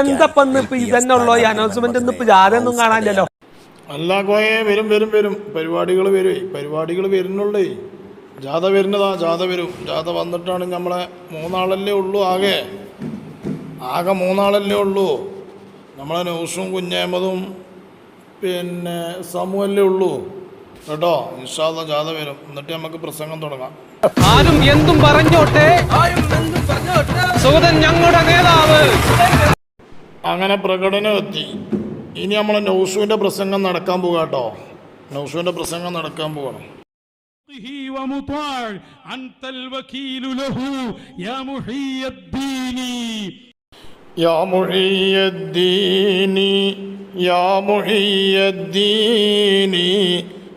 എന്തപ്പന്ന് ഇപ്പൊ ഇതന്നെ ഉള്ളോ ഈ അനൗൺസ്മെന്റ് ഒന്നും ഇപ്പൊ ആരൊന്നും കാണാനില്ലല്ലോ. അല്ല കോയെ വരും വരും വരും. പരിപാടികൾ വരുവേ പരിപാടികൾ വരുന്നുള്ളേ. ജാഥ വരുന്നതാ ജാഥ വരും. ജാഥ വന്നിട്ടാണ് നമ്മളെ മൂന്നാളല്ലേ ഉള്ളൂ ആകെ. ആകെ മൂന്നാളല്ലേ ഉള്ളൂ. നമ്മളെ നൗസും കുഞ്ഞേമതും പിന്നെ സമൂഹല്ലേ ഉള്ളൂ. കേട്ടോ? നിഷാദ ജാഥ വരും. എന്നിട്ട് നമുക്ക് പ്രസംഗം തുടങ്ങാം. ആരും എന്തും പറഞ്ഞോട്ടെ? സുഗതൻ ഞങ്ങളുടെ നേതാവ്. അങ്ങനെ പ്രകടനം എത്തി ഇനി നമ്മളെ നൗസുവിൻ്റെ പ്രസംഗം നടക്കാൻ പോകാം കേട്ടോ നൗസുവിൻ്റെ പ്രസംഗം നടക്കാൻ പോകണം ومطاع أنت الوكيل له يا محي الدين يا محي الدين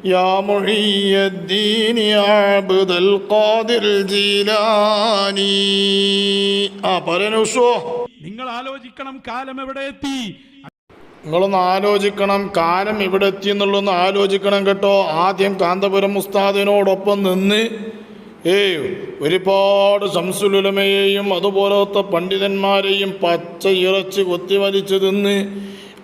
يا محي الدين يا محي الدين عبد القادر الجيلاني ആ പറയണു ഉഷോ നിങ്ങൾ ആലോചിക്കണം കാലം എവിടെ എത്തി നിങ്ങളൊന്ന് ആലോചിക്കണം കാലം ഇവിടെ എത്തി എന്നുള്ളൊന്ന് ആലോചിക്കണം കേട്ടോ ആദ്യം കാന്തപുരം ഉസ്താദിനോടൊപ്പം നിന്ന് ഏയ് ഒരുപാട് ശംസുലുലമയെയും അതുപോലത്തെ പണ്ഡിതന്മാരെയും പച്ച ഇറച്ചി കൊത്തിവലിച്ച് തിന്ന്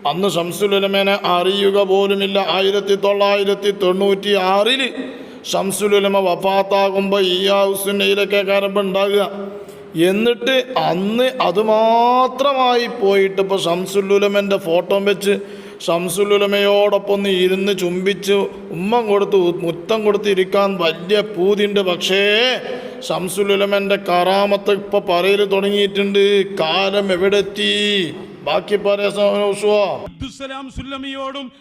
അന്ന് ശംസുലുലമനെ അറിയുക പോലുമില്ല. ആയിരത്തി തൊള്ളായിരത്തി തൊണ്ണൂറ്റി ആറിൽ ശംസുലുലമ വഫാത്താകുമ്പോൾ ഈ ഹൗസിനയിലൊക്കെ കരമ്പ് ഉണ്ടാകുക എന്നിട്ട് അന്ന് അതുമാത്രമായി പോയിട്ട് ഇപ്പോൾ ഷംസുല്ലുലമന്റെ ഫോട്ടോ വെച്ച് ഷംസുല്ലുലമയോടൊപ്പം ഒന്ന് ഇരുന്ന് ചുംബിച്ച് ഉമ്മം കൊടുത്ത് മുത്തം കൊടുത്ത് ഇരിക്കാൻ വലിയ പൂതിണ്ട് പക്ഷേ ഷംസുല്ലുലമന്റെ കറാമത്ത് ഇപ്പോൾ പറയൽ തുടങ്ങിയിട്ടുണ്ട്. കാലം എവിടെ എത്തി ബാക്കി സുല്ലമിയോടും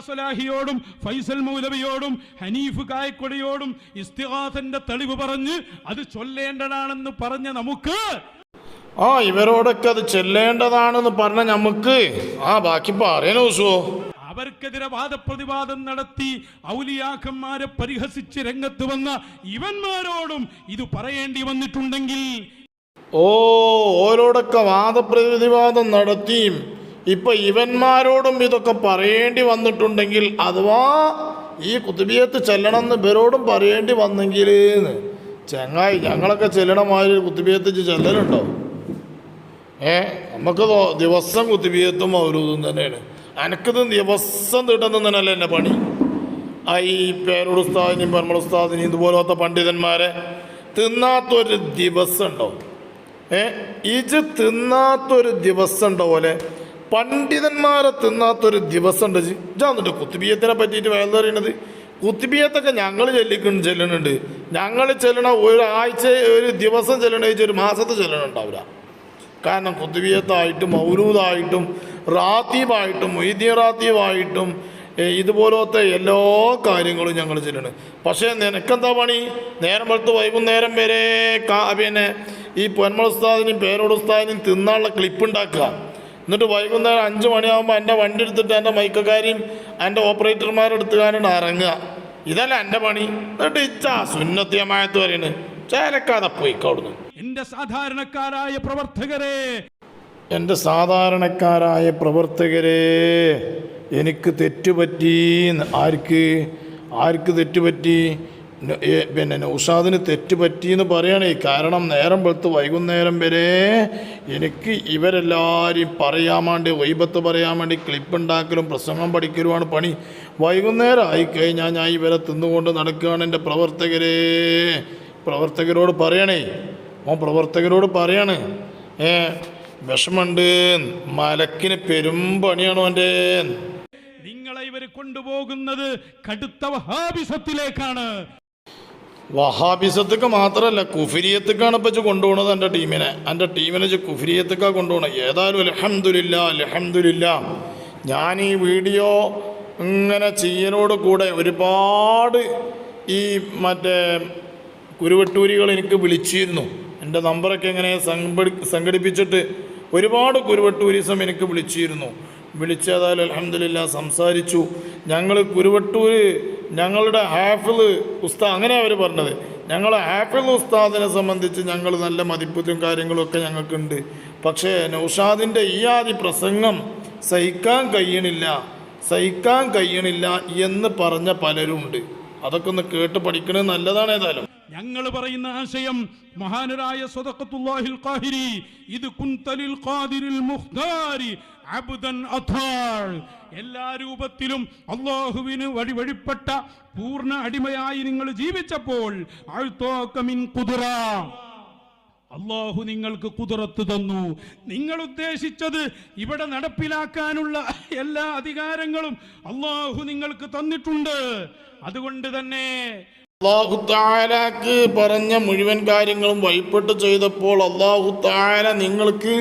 സലാഹിയോടും ഫൈസൽ മൗലവിയോടും ഹനീഫ് കായക്കൊടിയോടും ഇസ്തിഹാസന്റെ തെളിവ് പറഞ്ഞ് അത് ചൊല്ലേണ്ടതാണെന്ന് പറഞ്ഞ നമുക്ക് ആ ഇവരോടൊക്കെ അത് ചെല്ലേണ്ടതാണെന്ന് പറഞ്ഞ നമുക്ക്. ആ ബാക്കി പറയണോ ഉസുവോ. അവർക്കെതിരെ വാദപ്രതിവാദം നടത്തി ഔലിയാക്കന്മാരെ പരിഹസിച്ച് രംഗത്ത് വന്ന ഇവന്മാരോടും ഇത് പറയേണ്ടി വന്നിട്ടുണ്ടെങ്കിൽ ഓ ഓരോടൊക്കെ വാദപ്രതിവാദം നടത്തിയും ഇപ്പൊ ഇവന്മാരോടും ഇതൊക്കെ പറയേണ്ടി വന്നിട്ടുണ്ടെങ്കിൽ അഥവാ ഈ കുത്തുബിയത്ത് ചെല്ലണമെന്ന് ഇവരോടും പറയേണ്ടി വന്നെങ്കിൽ ചങ്ങായി ഞങ്ങളൊക്കെ ചെല്ലണമാതിരി കുത്തുബിയത്ത് ചെല്ലലുണ്ടോ? ഏ നമുക്ക് ദിവസം കുത്തുബിയത്തും അവരൂതും തന്നെയാണ്. എനിക്കിത് ദിവസം തീട്ടുന്ന തന്നെയല്ല എന്റെ പണി? ആ ഈ പേരോട് ഉസ്താദിനെയും പരമളുസ്താദിനെയും ഇതുപോലത്തെ പണ്ഡിതന്മാരെ തിന്നാത്തൊരു ദിവസം ഉണ്ടോ ഏ ഇജ് തിന്നാത്തൊരു ദിവസം ഉണ്ടോ പോലെ പണ്ഡിതന്മാരെ തിന്നാത്തൊരു ദിവസം ഉണ്ട് ഇജാന്നിട്ട് കുത്തുബിയത്തിനെ പറ്റിയിട്ട് വേദറിയണത് കുത്തിബിയത്തൊക്കെ ഞങ്ങൾ ചെല്ലിക്കുന്നു ചെല്ലുന്നുണ്ട് ഞങ്ങൾ ചെല്ലണ ഒരാഴ്ച ഒരു ദിവസം ചെല്ലണ ഒരു മാസത്തെ ചെല്ലണുണ്ടാവില്ല കാരണം കുത്തുബിയത്തായിട്ടും മൗലൂദായിട്ടും റാത്തീബായിട്ടും മൊയ്തീൻ റാത്തീബായിട്ടും ഇതുപോലത്തെ എല്ലാ കാര്യങ്ങളും ഞങ്ങൾ ചെല്ലണം. പക്ഷേ നിനക്കെന്താ പണി? നേരം വെളുത്ത് വൈകുന്നേരം വരെ പിന്നെ ഈ പൊന്മൾ ഉസ്താദിനും പേരോട് ഉസ്താദിനും തിന്നാനുള്ള ക്ലിപ്പ് ഉണ്ടാക്കുക. എന്നിട്ട് വൈകുന്നേരം അഞ്ച് മണിയാകുമ്പോൾ എന്റെ വണ്ടി എടുത്തിട്ട് എന്റെ മൈക്കക്കാരെയും എന്റെ ഓപ്പറേറ്റർമാരെടുത്തുകാരാണ് ഇറങ്ങുക ഇതല്ല എന്റെ പണി. എന്നിട്ട് ഇച്ചാ സുന്നത്തിയമായത്ത് പറയുന്നത് ചേലക്കാതെ കൊടുന്നു എന്റെ സാധാരണക്കാരായ പ്രവർത്തകരെ. എന്റെ സാധാരണക്കാരായ പ്രവർത്തകരെ എനിക്ക് തെറ്റുപറ്റി ആർക്ക്? ആർക്ക് തെറ്റുപറ്റി? പിന്നെ നൗഷാദിന് തെറ്റുപറ്റിയെന്ന് പറയണേ. കാരണം നേരം വെളുത്ത് വൈകുന്നേരം വരെ എനിക്ക് ഇവരെല്ലാവരെയും പറയാൻ വേണ്ടി വൈബത്ത് പറയാൻ വേണ്ടി ക്ലിപ്പ് ഉണ്ടാക്കലും പ്രസംഗം പഠിക്കലുമാണ് പണി. വൈകുന്നേരം ആയിക്കഴിഞ്ഞാൽ ഞാൻ ഇവരെ തിന്നുകൊണ്ട് നടക്കുകയാണ് എന്റെ പ്രവർത്തകരെ. പ്രവർത്തകരോട് പറയണേ. ഓ പ്രവർത്തകരോട് പറയാണ് ഏ വിഷമുണ്ട് മലക്കിന് പെരും പണിയാണോ എന്റെ നിങ്ങളെ ഇവർ കൊണ്ടുപോകുന്നത് കടുത്ത വഹാബിസത്തിലേക്കാണ്. വഹാബിസത്തേക്ക് മാത്രമല്ല കുഫിരിയത്തേക്കാണ് ഇപ്പം ഇജ്ജ് കൊണ്ടുപോകണത് എന്റെ ടീമിനെ. എന്റെ ടീമിനെ വെച്ച് കുഫിരിയത്തേക്കാണ് കൊണ്ടുപോകണം ഏതായാലും അലഹമുല്ല അലഹമുല്ല ഞാൻ ഈ വീഡിയോ ഇങ്ങനെ ചെയ്യലോട് കൂടെ ഒരുപാട് ഈ മറ്റേ കുരുവട്ടൂരികൾ എനിക്ക് വിളിച്ചിരുന്നു. എന്റെ നമ്പറൊക്കെ ഇങ്ങനെ സംഘടി സംഘടിപ്പിച്ചിട്ട് ഒരുപാട് കുരുവട്ടൂരിസം എനിക്ക് വിളിച്ചിരുന്നു. വിളിച്ചതായാലും അലഹമില്ല സംസാരിച്ചു. ഞങ്ങൾ കുരുവട്ടൂർ ഞങ്ങളുടെ ഹാഫിൾ ഉസ്താ അങ്ങനെ അവർ പറഞ്ഞത്. ഞങ്ങൾ ഹാഫിൾ ഉസ്താദിനെ സംബന്ധിച്ച് ഞങ്ങൾ നല്ല മതിപ്പുറ്റും കാര്യങ്ങളൊക്കെ ഞങ്ങൾക്കുണ്ട്. പക്ഷേ നൗഷാദിന്റെ ഈ ആദി പ്രസംഗം സഹിക്കാൻ കഴിയണില്ല സഹിക്കാൻ കഴിയണില്ല എന്ന് പറഞ്ഞ പലരും ഉണ്ട് അതൊക്കെ ഒന്ന് കേട്ട് പഠിക്കണത് നല്ലതാണ് ഏതായാലും. ഞങ്ങൾ പറയുന്ന ആശയം മഹാനരായ സ്വതക്കത്തുല്ലാഹിൽ ഖാഹിരി ഇത് കുന്തലിൽ ഖാദിരിൽ മുഖ്താരി അബ്ദൻ അഥാൾ. എല്ലാ രൂപത്തിലും അള്ളാഹുവിന് വഴി വഴിപ്പെട്ട പൂർണ അടിമയായി നിങ്ങൾ ജീവിച്ചപ്പോൾ അഴുത്തോക്കമിൻ മിൻ കുതിറ അള്ളാഹു നിങ്ങൾക്ക് കുതിരത്ത് തന്നു. നിങ്ങൾ ഉദ്ദേശിച്ചത് ഇവിടെ നടപ്പിലാക്കാനുള്ള എല്ലാ അധികാരങ്ങളും അള്ളാഹു നിങ്ങൾക്ക് തന്നിട്ടുണ്ട്. അതുകൊണ്ട് തന്നെ അള്ളാഹു താലാക്ക് പറഞ്ഞ മുഴുവൻ കാര്യങ്ങളും വഴിപ്പെട്ട് ചെയ്തപ്പോൾ അള്ളാഹു താല നിങ്ങൾക്ക്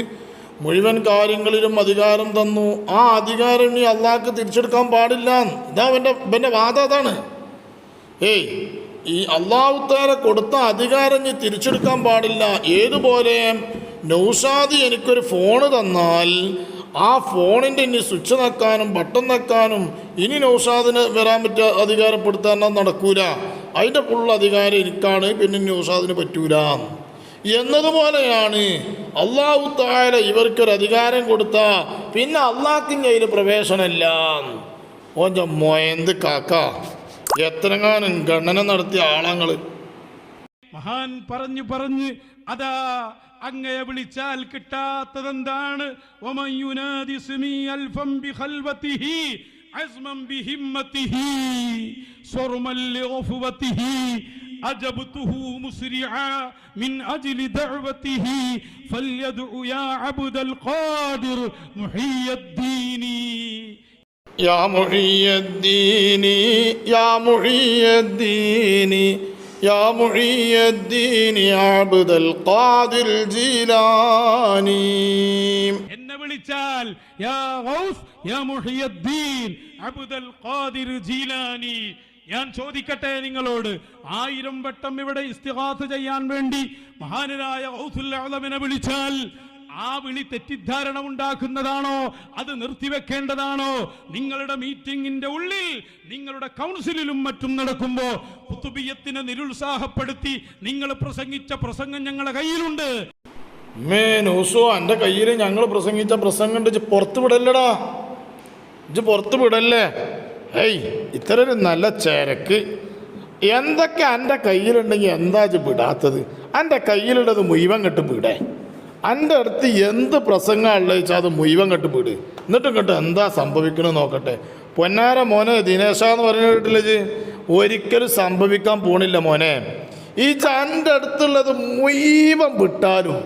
മുഴുവൻ കാര്യങ്ങളിലും അധികാരം തന്നു. ആ അധികാരം ഇനി അള്ളാഹ്ക്ക് തിരിച്ചെടുക്കാൻ പാടില്ല. ഇതാ എന്റെ ഇവന്റെ വാദം അതാണ്. ഏയ് ഈ അള്ളാഹു താല കൊടുത്ത അധികാരം ഇനി തിരിച്ചെടുക്കാൻ പാടില്ല. ഏതുപോലെ? നൗഷാദി എനിക്കൊരു ഫോണ് തന്നാൽ ആ ഫോണിന്റെ ഇനി സ്വിച്ച് നക്കാനും ബട്ടൺ നക്കാനും ഇനി നൗഷാദിന് വരാൻ പറ്റുക അധികാരപ്പെടുത്താൻ നടക്കൂല. അതിന്റെ ഫുൾ അധികാരം എനിക്കാണ് പിന്നെ നൗഷാദിന് പറ്റൂല. എന്നതുപോലെയാണ് അള്ളാഹു താര ഇവർക്കൊരു അധികാരം കൊടുത്ത പിന്നെ അള്ളാഹ്ക്കിന്റെ അതിൽ പ്രവേശനമില്ല. ഓന്റെ മൊയന്ത് കാക്ക. എത്രങ്ങാനും ഗണന നടത്തിയ ആളങ്ങൾ മഹാൻ പറഞ്ഞു പറഞ്ഞ് അതാ അങ്ങയെ വിളിച്ചാൽ കിട്ടാത്തതെന്താണ്? ഒമയുനാദി സുമി അൽഫം ബിഖൽവതിഹി. അസ്മൻ ബിഹിമ്മതിഹി സ്വർമൻ ലിഗഫവതിഹി أجبته مسرعا من أجل دعوته فليدع يا عبد القادر محي الدين യാ മുഹിയദ്ദീനി യാ മുഹിയദ്ദീനി യാ മുഹിയദ്ദീനി അബ്ദുൽ ഖാദിർ ജീലാനി എന്നെ വിളിച്ചാൽ യാ ഗൗസ് യാ മുഹിയദ്ദീൻ ഖാദിർ ജീലാനി. ഞാൻ ചോദിക്കട്ടെ നിങ്ങളോട് ആയിരം വട്ടം ഇവിടെ ഇസ്തിഹാസ് ചെയ്യാൻ വേണ്ടി മഹാനരായ ഗൗസുൽ അഅ്ലമിനെ വിളിച്ചാൽ ആ വിളി തെറ്റിദ്ധാരണ ഉണ്ടാക്കുന്നതാണോ? അത് നിർത്തിവെക്കേണ്ടതാണോ? നിങ്ങളുടെ മീറ്റിംഗിന്റെ ഉള്ളിൽ നിങ്ങളുടെ കൗൺസിലിലും മറ്റും നടക്കുമ്പോ കുത്തുബിയത്തിനെ നിരുത്സാഹപ്പെടുത്തി നിങ്ങൾ പ്രസംഗിച്ച പ്രസംഗം ഞങ്ങളുടെ കയ്യിലുണ്ട്. മേ നോസോ എന്റെ കയ്യിൽ ഞങ്ങൾ പ്രസംഗിച്ച പ്രസംഗം പുറത്തുവിടല്ലടാ വിടല്ലടാ. ഇജ്ജ് പുറത്ത് വിടല്ലേ? ഏയ് ഇത്ര ഒരു നല്ല ചേരക്ക് എന്തൊക്കെ എന്റെ കയ്യിലുണ്ടെങ്കിൽ എന്താ ഇത് വിടാത്തത്? എന്റെ കയ്യിലുള്ളത് മുഴുവൻ കെട്ട് വിടേ. എന്റെ അടുത്ത് എന്ത് പ്രസംഗമുള്ളത് വെച്ചാൽ അത് മുഴുവൻ കെട്ട് വിട്. എന്നിട്ടും കേട്ടോ എന്താ സംഭവിക്കണമെന്ന് നോക്കട്ടെ. പൊന്നാര മോനെ ദിനേശ എന്ന് പറഞ്ഞ കേട്ടില്ലേ ഒരിക്കലും സംഭവിക്കാൻ പോണില്ല മോനെ. ഈ എന്റെ അടുത്തുള്ളത് മുഴുവൻ വിട്ടാലും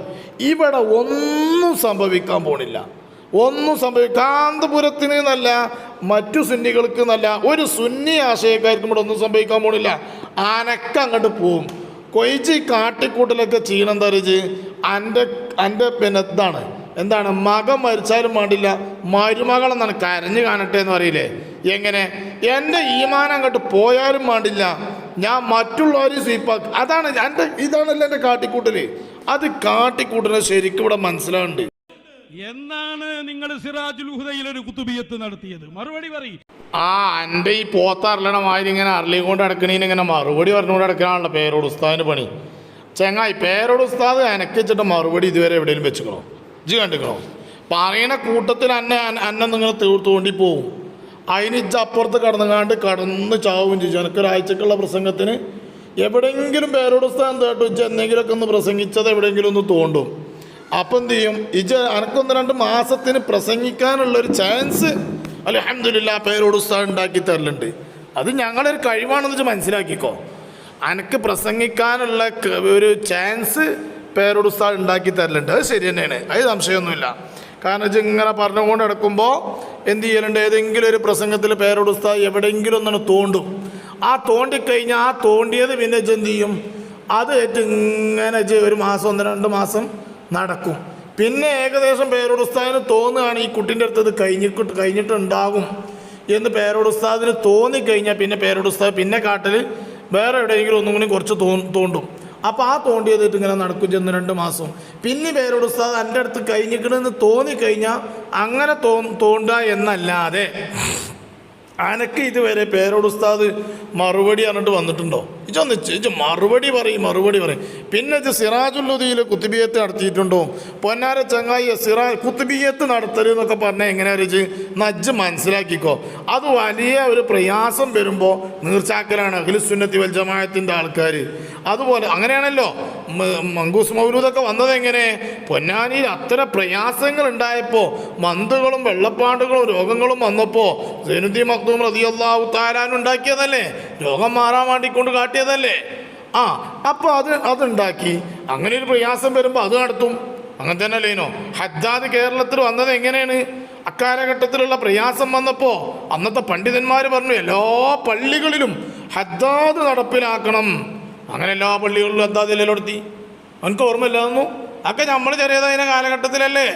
ഇവിടെ ഒന്നും സംഭവിക്കാൻ പോണില്ല. ഒന്നും സംഭവിക്കും കാന്തപുരത്തിന് എന്നല്ല മറ്റു സുന്നികൾക്ക് എന്നല്ല ഒരു സുന്നി ആശയക്കാർക്കും ഇവിടെ ഒന്നും സംഭവിക്കാൻ പോണില്ല. അനക്ക അങ്ങോട്ട് പോവും. കൊയ്ച്ച് കാട്ടിക്കൂട്ടിലൊക്കെ ചെയ്യണം എന്താ എന്റെ എന്റെ പിന്നെ ഇതാണ്. എന്താണ്? മകൻ മരിച്ചാലും വേണ്ടില്ല. മരുമകളെന്നാണ് കരഞ്ഞു കാണട്ടെ എന്ന് പറയില്ലേ? എങ്ങനെ? എന്റെ ഈമാനം അങ്ങോട്ട് പോയാലും വേണ്ടില്ല. ഞാൻ മറ്റുള്ളവരെ സ്വീപ്പാക്കി. അതാണ് എന്റെ ഇതാണല്ലോ എന്റെ കാട്ടിക്കൂട്ടൽ. അത് കാട്ടിക്കൂട്ടിനെ ശരിക്കും ഇവിടെ മനസ്സിലാവുന്നുണ്ട് എന്നാണ് നിങ്ങൾ സിറാജുൽ ഹുദയിൽ ഒരു കുത്തുബിയത്ത് നടത്തിയത്? മറുപടി പറയും. ആ എന്റെ ഈ പോത്ത മാതിരി ഇങ്ങനെ കൊണ്ട് നടക്കണീന് ഇങ്ങനെ മറുപടി പറഞ്ഞുകൊണ്ട് അടക്കാനുള്ള പേരോട് ഉസ്താദിന് പണി. ചെങ്ങായി പേരോട് ഉസ്താദ് എനക്കിച്ചിട്ട് മറുപടി ഇതുവരെ എവിടെയും വെച്ചുക്കണോ? ജി കണ്ടിക്കണോ? പറയണ കൂട്ടത്തിൽ അന്നെ അന്നെ നിങ്ങൾ തീർത്തുകൊണ്ടി പോവും അതിന് ഇജ്ജ് അപ്പുറത്ത് കടന്നുകാണ്ട് കടന്ന് ചാവും ചെയ്യും. എനിക്കൊരാഴ്ചക്കുള്ള പ്രസംഗത്തിന് എവിടെയെങ്കിലും പേരോട് ഉസ്താദ് ഇജ്ജ് എന്തെങ്കിലുമൊക്കെ ഒന്ന് പ്രസംഗിച്ചത് എവിടെയെങ്കിലും ഒന്ന് തോണ്ടും. അപ്പം എന്ത് ചെയ്യും? ഇജ് അനക്കൊന്ന് രണ്ട് മാസത്തിന് പ്രസംഗിക്കാനുള്ളൊരു ചാൻസ് അലഹമില്ല പേരോട് ഉസ്താദ് ഉണ്ടാക്കി തരലുണ്ട്. അത് ഞങ്ങളൊരു കഴിവാണെന്ന് വെച്ച് മനസ്സിലാക്കിക്കോ. അനക്ക് പ്രസംഗിക്കാനുള്ള ഒരു ചാൻസ് പേരോട് ഉസ്താദ് ഉണ്ടാക്കി തരലുണ്ട്. അത് ശരി തന്നെയാണ്. അത് സംശയമൊന്നുമില്ല. കാരണം വെച്ചാൽ ഇങ്ങനെ പറഞ്ഞുകൊണ്ട് നടക്കുമ്പോൾ എന്ത് ചെയ്യലുണ്ട്? ഏതെങ്കിലും ഒരു പ്രസംഗത്തിൽ പേരോട് ഉസ്താദ് എവിടെയെങ്കിലും ഒന്നാണ് തോണ്ടും. ആ തോണ്ടിക്കഴിഞ്ഞാൽ ആ തോണ്ടിയത് പിന്നെ ചെന്ത് ചെയ്യും? അത് ഏറ്റ് ഇങ്ങനെ ഒരു മാസം ഒന്ന് രണ്ട് മാസം നടക്കും. പിന്നെ ഏകദേശം പേരോട് ഉസ്താദിന് തോന്നുകയാണ് ഈ കുട്ടിന്റെ അടുത്ത് ഇത് കഴിഞ്ഞിട്ട് കഴിഞ്ഞിട്ടുണ്ടാകും എന്ന് പേരോട് ഉസ്താദിന് തോന്നിക്കഴിഞ്ഞാൽ പിന്നെ പേരോട് ഉസ്താദ് പിന്നെ കാട്ടിൽ വേറെ എവിടെയെങ്കിലും ഒന്നും കൂടി കുറച്ച് തോ തോണ്ടും. അപ്പോൾ ആ തോണ്ടിയതിട്ട് ഇങ്ങനെ നടക്കും ചെന്ന് രണ്ട് മാസം. പിന്നെ പേരോട് ഉസ്താദ് എന്റെ അടുത്ത് കഴിഞ്ഞിക്കണമെന്ന് തോന്നിക്കഴിഞ്ഞാൽ അങ്ങനെ തോ തോണ്ട എന്നല്ലാതെ അനക്ക് ഇതുവരെ പേരോട് ഉസ്താദ് മറുപടി പറഞ്ഞിട്ട് വന്നിട്ടുണ്ടോ? ഇജൊന്ന് ഇജ് മറുപടി പറയും മറുപടി പറയും. പിന്നെ ഇത് സിറാജുല്ലുദ്ദീൽ കുത്തുബിയത്ത് നടത്തിയിട്ടുണ്ടോ? പൊന്നാര ചങ്ങായി സിറാ കുത്തുബിയത്ത് നടത്തൽ എന്നൊക്കെ പറഞ്ഞാൽ എങ്ങനെയാ വെച്ച് നജ്ജ് മനസ്സിലാക്കിക്കോ. അത് വലിയ ഒരു പ്രയാസം വരുമ്പോൾ നീർച്ചാക്കലാണ് അഖിലുസുന്നത്തി വൽ ജമായത്തിന്റെ ആൾക്കാർ അതുപോലെ അങ്ങനെയാണല്ലോ. മങ്കൂസ് മൗലൂദൊക്കെ വന്നത് എങ്ങനെ? പൊന്നാനിയിൽ അത്ര പ്രയാസങ്ങൾ ഉണ്ടായപ്പോൾ മന്തുകളും വെള്ളപ്പാണ്ടുകളും രോഗങ്ങളും വന്നപ്പോൾ സൈനുദ്ദീൻ മക്തൂം റതിയല്ലാഹു താരാൻ ഉണ്ടാക്കിയതല്ലേ? രോഗം മാറാൻ വേണ്ടി കൊണ്ട് വേണ്ടിക്കൊണ്ട് കാട്ടിയതല്ലേ ആ അപ്പോൾ അത് അതുണ്ടാക്കി. അങ്ങനെ ഒരു പ്രയാസം വരുമ്പോൾ അത് നടത്തും. അങ്ങനെ തന്നെ അല്ലേനോ ഹജ്ജാദ് കേരളത്തിൽ വന്നത് എങ്ങനെയാണ്? അക്കാലഘട്ടത്തിലുള്ള പ്രയാസം വന്നപ്പോൾ അന്നത്തെ പണ്ഡിതന്മാർ പറഞ്ഞു എല്ലാ പള്ളികളിലും ഹജ്ജാദ് നടപ്പിലാക്കണം. അങ്ങനെ എല്ലാ പള്ളികളിലും ഹജ്ജാദിലെല്ലാം നടത്തി അവനക്ക് ഓർമ്മയില്ലാന്നു അതൊക്കെ നമ്മൾ ചെറിയതായ കാലഘട്ടത്തിലല്ലേ?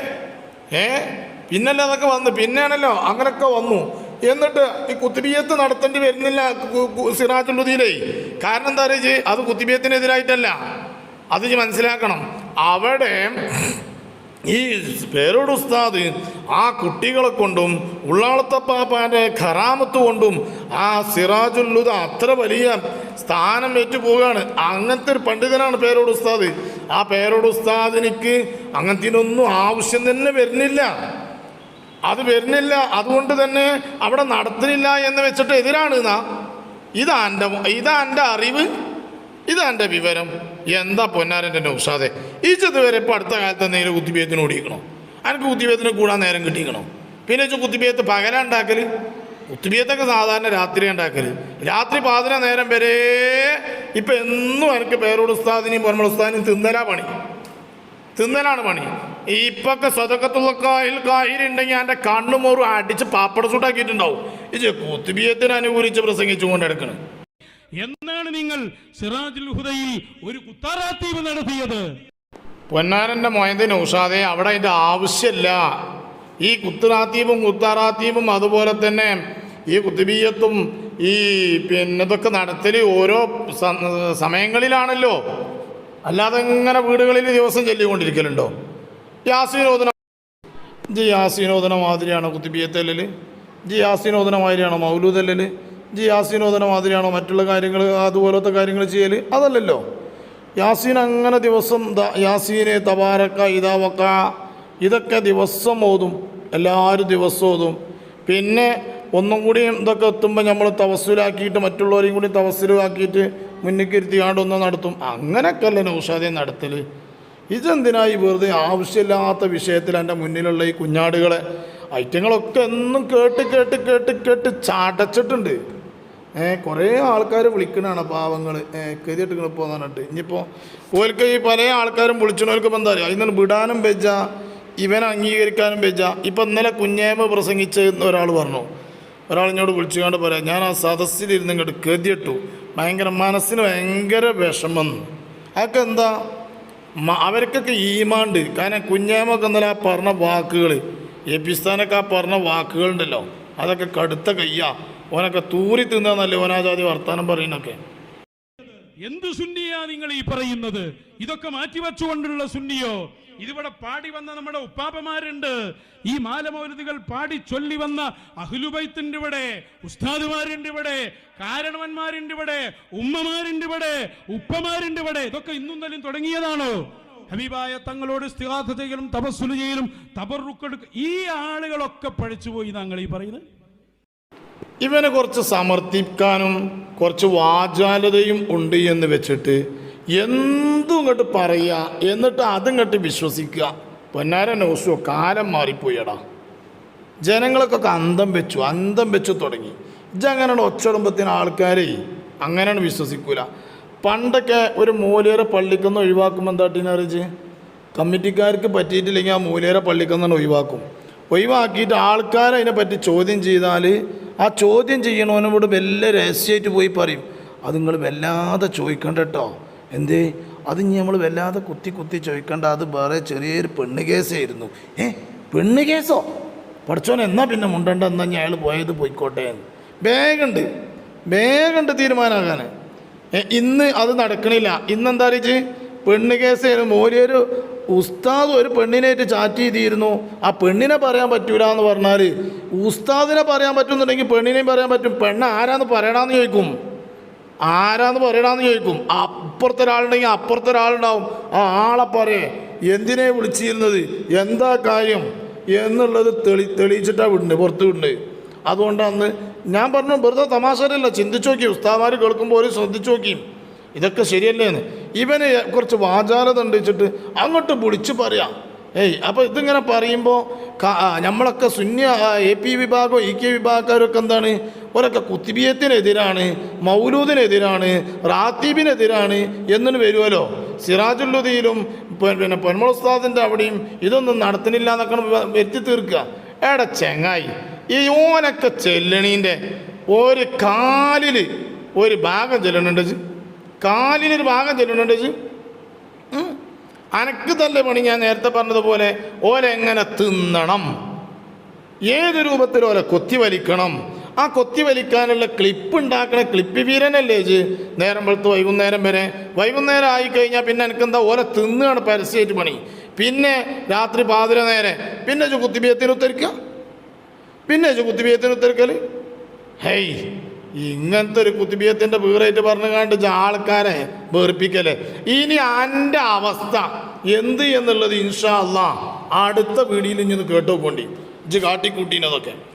ഏ? പിന്നല്ലേ അതൊക്കെ വന്നു പിന്നെയാണല്ലോ അങ്ങനെയൊക്കെ വന്നു. എന്നിട്ട് ഈ കുത്തിബിയത്ത് നടത്തേണ്ടി വരുന്നില്ല കു- കാരണം എന്താ പറയുക അത് കുത്തിബിയത്തിനെതിരായിട്ടല്ല അത് മനസ്സിലാക്കണം. അവിടെ ഈ പേരോട് ഉസ്താദ് ആ കുട്ടികളെ കൊണ്ടും ഉള്ളാളത്തപ്പാപ്പാന്റെ ഖറാമത്ത് കൊണ്ടും ആ സിറാജുല്ലുദ അത്ര വലിയ സ്ഥാനം ഏറ്റു പോവുകയാണ്. അങ്ങനത്തെ ഒരു പണ്ഡിതനാണ് പേരോട് ഉസ്താദ്. ആ പേരോട് ഉസ്താദിനിക്ക് അങ്ങനത്തിനൊന്നും ആവശ്യം തന്നെ വരുന്നില്ല. അത് വരുന്നില്ല. അതുകൊണ്ട് തന്നെ അവിടെ നടത്തുന്നില്ല എന്ന് വെച്ചിട്ട് എതിരാണ് എന്നാ ഇതാ എന്റെ ഇതാ എന്റെ അറിവ്. ഇതാ എന്റെ വിവരം. എന്താ പൊന്നാരന്റെ ഈ ഇതുവരെ ഇപ്പോൾ അടുത്ത കാലത്ത് നേരെ കുത്തിബേത്തിന് ഓടിക്കണോ എനിക്ക് കുത്തിബേത്തിന് കൂടാൻ നേരം കിട്ടിക്കണോ പിന്നെ വെച്ചാൽ കുത്തിബേത്ത് പകല ഉണ്ടാക്കൽ കുത്തിബേത്തൊക്കെ സാധാരണ രാത്രി ഉണ്ടാക്കൽ രാത്രി പാതിര നേരം വരെ ഇപ്പം എന്നും എനിക്ക് പേരോട് ഉസ്താദിനെയും പൊന്മൾ ഉസ്താദിനെയും തിന്നലാ പണി. തിന്നലാണ് പണി. ഇപ്പൊക്കെ സ്വതക്കത്തുള്ള കായിൽ കായിരുണ്ടെങ്കിൽ എന്റെ കണ്ണുമോറും അടിച്ച് പാപ്പട സൂട്ടാക്കിയിട്ടുണ്ടാവും. ഇത് കുത്തുബിയത്തിന് അനുകൂലിച്ച് പ്രസംഗിച്ചു കൊണ്ട് എടുക്കണം എന്നാണ് നിങ്ങൾ സിറാജുൽ ഹുദയിൽ ഒരു കുത്താറാത്തീവ് നടത്തിയത്? പൊന്നാരന്റെ മൊയന്തിന് ഉഷാദെ അവിടെ അതിന്റെ ആവശ്യമില്ല ഈ കുത്തുറാത്തീപും കുത്താറാത്തീപും അതുപോലെ തന്നെ ഈ കുത്തുബീയത്തും ഈ പിന്നെ ഇതൊക്കെ നടത്തൽ ഓരോ സമയങ്ങളിലാണല്ലോ. അല്ലാതെ ഇങ്ങനെ വീടുകളിൽ ദിവസം ചൊല്ലിക്കൊണ്ടിരിക്കലുണ്ടോ? യാസീനോദന. ജി യാസീനോദന മാതിരിയാണോ കുത്തിബിയത്തല്ലല് ജി യാസീനോദന മാതിരിയാണോ മൗലൂദല്ലല്? ജി യാസീനോദന മാതിരിയാണോ മറ്റുള്ള കാര്യങ്ങൾ അതുപോലത്തെ കാര്യങ്ങൾ ചെയ്യൽ അതല്ലല്ലോ. യാസീൻ അങ്ങനെ ദിവസം യാസീനെ തബാരക്ക ഇതാവക്ക ഇതൊക്കെ ദിവസം ഓതും. എല്ലാവരും ദിവസം ഓതും. പിന്നെ ഒന്നും കൂടി ഇതൊക്കെ എത്തുമ്പോൾ നമ്മൾ തവസ്സിലാക്കിയിട്ട് മറ്റുള്ളവരെയും കൂടി തവസ്സിലാക്കിയിട്ട് മുന്നിക്കിരുത്തി ഒന്ന് നടത്തും. അങ്ങനെയൊക്കെ അല്ലേ നൗഷാദെ നടത്തൽ ഇതെന്തിനായി വെറുതെ ആവശ്യമില്ലാത്ത വിഷയത്തിൽ എന്റെ മുന്നിലുള്ള ഈ കുഞ്ഞാടുകളെ ഐറ്റങ്ങളൊക്കെ എന്നും കേട്ട് കേട്ട് കേട്ട് കേട്ട് ചടച്ചിട്ടുണ്ട്. ഏ കുറേ ആൾക്കാർ വിളിക്കണതാണ് പാവങ്ങൾ കരുതിയിട്ടിങ്ങനെ ഇപ്പോൾ പറഞ്ഞിട്ട്. ഇനിയിപ്പോൾ ഓൽക്ക് ഈ പല ആൾക്കാരും വിളിച്ചണോൽക്ക് ഇപ്പം എന്താ പറയുക അതിന് വിടാനും വെച്ച ഇവനെ അംഗീകരിക്കാനും വെച്ച ഇപ്പം ഇന്നലെ കുഞ്ഞേമ പ്രസംഗിച്ച് ഒരാൾ പറഞ്ഞു. ഒരാൾ എന്നോട് വിളിച്ചുകൊണ്ട് പറയാം ഞാൻ ആ സദസ്സിലിരുന്ന് ഇങ്ങോട്ട് കരുതിയിട്ടു ഭയങ്കര മനസ്സിന് ഭയങ്കര വിഷമം അതൊക്കെ എന്താ? അവർക്കൊക്കെ ഈമാണ്ട് കാരണം കുഞ്ഞാമൊക്കെ ഇന്നലെ ആ പറഞ്ഞ വാക്കുകൾ എബിസ്ഥാനൊക്കെ ആ പറഞ്ഞ വാക്കുകളുണ്ടല്ലോ. അതൊക്കെ കടുത്ത കയ്യാ. ഓനൊക്കെ തൂറി തിന്നല്ലേ ഓനാജാതി വർത്താനം പറയുന്നൊക്കെ. എന്ത് സുന്നിയാ നിങ്ങൾ ഈ പറയുന്നത്? ഇതൊക്കെ മാറ്റിവെച്ചുകൊണ്ടുള്ള സുന്നിയോ? ഇതിവിടെ പാടി വന്ന നമ്മുടെ ഉപ്പാപ്പമാരുണ്ട്. ഈ മാലമൗലതികൾ പാടി ചൊല്ലി വന്ന അഹ്ലുബൈത്തിന്റെ ഇവിടെ ഉസ്താദുമാരുണ്ട് ഇവിടെ കാരണവന്മാരുണ്ട് ഇവിടെ ഉമ്മമാരുണ്ട് ഇവിടെ ഉപ്പമാരുണ്ട് ഇവിടെ. ഇതൊക്കെ ഇന്നും തന്നെ തുടങ്ങിയതാണോ? ഹബീബായ തങ്ങളോട് സ്ഥിരാധ ചെയ്യലും തപസ്സുൽ ചെയ്യലും തബറുക്കെടുക്ക ഈ ആളുകളൊക്കെ പഴിച്ചുപോയി താങ്കൾ ഈ പറയുന്നത്? ഇവനെ കുറച്ച് സമർത്ഥിക്കാനും കുറച്ച് വാചാലതയും ഉണ്ട് എന്ന് വെച്ചിട്ട് എന്തും ഇങ്ങോട്ട് പറയുക എന്നിട്ട് അതിങ്ങോട്ട് വിശ്വസിക്കുക. പൊന്നാര നൗസോ കാലം മാറിപ്പോയടാ. ജനങ്ങൾക്കൊക്കെ അന്തം വെച്ചു അന്തം വെച്ചു തുടങ്ങി. ഇജങ്ങനെയാണ് ഒച്ചടുമ്പത്തിന് ആൾക്കാരെ അങ്ങനെയാണ് വിശ്വസിക്കൂല. പണ്ടൊക്കെ ഒരു മൂലേരെ പള്ളിക്കൊന്ന് ഒഴിവാക്കുമ്പോൾ എന്താട്ടിന്ന് അറിയിച്ച് കമ്മിറ്റിക്കാർക്ക് പറ്റിയിട്ടില്ലെങ്കിൽ ആ മൂലേരെ പള്ളിക്കൊന്നാണ് ഒഴിവാക്കും. ഒഴിവാക്കിയിട്ട് ആൾക്കാർ അതിനെപ്പറ്റി ചോദ്യം ചെയ്താൽ ആ ചോദ്യം ചെയ്യണവനോട് വലിയ രഹസ്യമായിട്ട് പോയി പറയും. അത് നിങ്ങൾ വല്ലാതെ ചോദിക്കണ്ട കേട്ടോ. എന്തേ? അത് ഇനി നമ്മൾ വല്ലാതെ കുത്തി കുത്തി ചോദിക്കേണ്ട. അത് വേറെ ചെറിയൊരു പെണ്ണ് കേസായിരുന്നു. ഏ? പെണ്ണ് കേസോ? പഠിച്ചോൻ എന്നാ പിന്നെ മുണ്ടണ്ട? എന്നാ ഞാൻ അയാൾ പോയത് പോയിക്കോട്ടെ എന്ന്. വേഗമുണ്ട് വേഗമുണ്ട് തീരുമാനമാകാൻ ഇന്ന് അത് നടക്കണില്ല. ഇന്നെന്താ അറിയിച്ച്? പെണ്ണ് കേസ് മോലിയൊരു ഉസ്താദ് ഒരു പെണ്ണിനായിട്ട് ചാറ്റ് ചെയ്തിരുന്നു. ആ പെണ്ണിനെ പറയാൻ പറ്റൂല എന്ന് പറഞ്ഞാൽ ഉസ്താദിനെ പറയാൻ പറ്റുന്നുണ്ടെങ്കിൽ പെണ്ണിനെയും പറയാൻ പറ്റും. പെണ്ണ് ആരാന്ന് പറയണമെന്ന് ചോദിക്കും. ആരാന്ന് പറയണമെന്ന് ചോദിക്കും. അപ്പുറത്തെ ഒരാളുണ്ടെങ്കിൽ അപ്പുറത്തെ ഒരാളുണ്ടാവും ആ ആളെ പറയേ എന്തിനെ വിളിച്ചിരുന്നത്? എന്താ കാര്യം? എന്നുള്ളത് തെളി തെളിയിച്ചിട്ടാണ് വിടുന്നത് പുറത്ത് വിടുന്നത് അതുകൊണ്ട് ഞാൻ പറഞ്ഞു വെറുതെ തമാശരല്ല ചിന്തിച്ചു നോക്കി. ഉസ്താമാർ കേൾക്കുമ്പോൾ ഒരു ശ്രദ്ധിച്ചു നോക്കിയും ഇതൊക്കെ ശരിയല്ലേന്ന്. ഇവന് കുറച്ച് വാചാലത ഉണ്ടിച്ചിട്ട് അങ്ങോട്ട് വിളിച്ച് പറയാം. ഏയ് അപ്പോൾ ഇതിങ്ങനെ പറയുമ്പോൾ നമ്മളൊക്കെ ശൂന്യ എ പി വിഭാഗം ഇ കെ വിഭാഗക്കാരൊക്കെ എന്താണ്? ഓരൊക്കെ കുത്തിബിയത്തിനെതിരാണ് മൗലൂദിനെതിരാണ് റാത്തീബിനെതിരാണ് എന്നു വരുമല്ലോ സിറാജുല്ലുദീലും പിന്നെ പൊന്മുളസ്താദിന്റെ അവിടെയും ഇതൊന്നും നടത്തുന്നില്ല എന്നൊക്കെ വരുത്തി തീർക്കുക എടാ ചെങ്ങായി ഈ ഓനൊക്കെ ചെല്ലണീന്റെ ഒരു കാലിൽ ഒരു ഭാഗം ചെല്ലണുണ്ട് കാലിനൊരു ഭാഗം ചെല്ലണുണ്ട് അനക്ക് തന്നെ പണി ഞാൻ നേരത്തെ പറഞ്ഞതുപോലെ ഓലെങ്ങനെ തിന്നണം? ഏത് രൂപത്തിൽ ഓലെ കൊത്തി വലിക്കണം ആ കൊത്തി വലിക്കാനുള്ള ക്ലിപ്പ് ഉണ്ടാക്കണ ക്ലിപ്പ് വീരനല്ലേ ജ് നേരം വെളുത്ത് വൈകുന്നേരം വരെ. വൈകുന്നേരം ആയി കഴിഞ്ഞാൽ പിന്നെ എനിക്കെന്താ ഓല തിന്നുകയാണ് പരസ്യമായിട്ട് പണി. പിന്നെ രാത്രി പാതിര നേരെ. പിന്നെ ജു കുത്തിബിയത്തിന് ഉത്തരിക്കുക പിന്നെ ജു കുത്തിബിയത്തിന് ഉത്തരിക്കൽ ഹേയ് ഇങ്ങനത്തെ ഒരു കുത്തിബിയത്തിന്റെ വീറായിട്ട് പറഞ്ഞു കണ്ട് ആൾക്കാരെ വേർപ്പിക്കല്ലേ ഇനി എന്റെ അവസ്ഥ എന്ത് എന്നുള്ളത് ഇൻഷാ അള്ളാ അടുത്ത വീഡിയോയിൽ ഇങ്ങനെ പോണ്ടി ഇജ്ജ് കാട്ടിക്കൂട്ടീനതൊക്കെ.